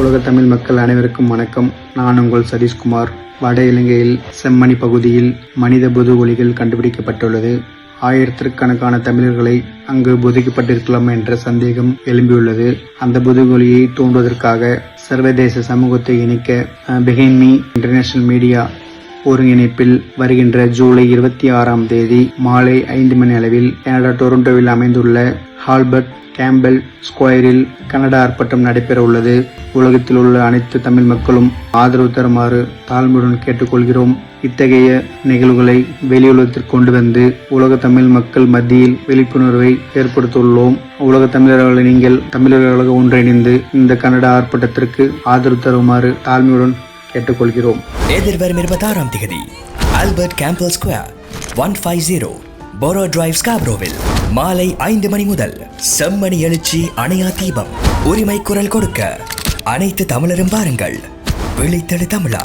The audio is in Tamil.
உலக தமிழ் மக்கள் அனைவருக்கும் வணக்கம். நான் உங்கள் சதீஷ்குமார். வட இலங்கையில் செம்மணி பகுதியில் மனித புதுவொலிகள் கண்டுபிடிக்கப்பட்டுள்ளது. ஆயிரத்திற்கணக்கான தமிழர்களை அங்கு புதுக்கப்பட்டிருக்கலாம் என்ற சந்தேகம் எழும்பியுள்ளது. அந்த புதுகொலியை தூண்டுவதற்காக சர்வதேச சமூகத்தை இணைக்க பிகைன்மி இன்டர்நேஷனல் மீடியா ஒருங்கிணைப்பில் வருகின்ற ஜூலை இருபத்தி ஆறாம் தேதி மாலை ஐந்து மணி அளவில் கனடா டொரண்டோவில் அமைந்துள்ள ஹால்பர்ட் கேம்பல் ஸ்கொயரில் கனடா ஆர்ப்பாட்டம் நடைபெற உள்ளது. உலகத்தில் உள்ள அனைத்து தமிழ் மக்களும் ஆதரவு தருமாறு தாழ்மையுடன் கேட்டுக்கொள்கிறோம். இத்தகைய நிகழ்வுகளை வெளியுலகத்திற்கு கொண்டு வந்து உலக தமிழ் மக்கள் மத்தியில் விழிப்புணர்வை ஏற்படுத்தியுள்ளோம். உலக தமிழர்களை நீங்கள் தமிழர்களாக ஒன்றிணைந்து இந்த கனடா ஆர்ப்பாட்டத்திற்கு ஆதரவு தருமாறு தாழ்மையுடன் கேட்டுக்கொள்கிறோம். எதிர்வரும் இருபத்தாறாம் தேதி Albert Campbell Square one five zero Borough Drive ஸ்காப்ரோவில் மாலை ஐந்து மணி முதல் செம்மணி எழுச்சி அணையா தீபம் உரிமை குரல் கொடுக்க அனைத்து தமிழரும் பாருங்கள். விழித்தெழு தமிழா.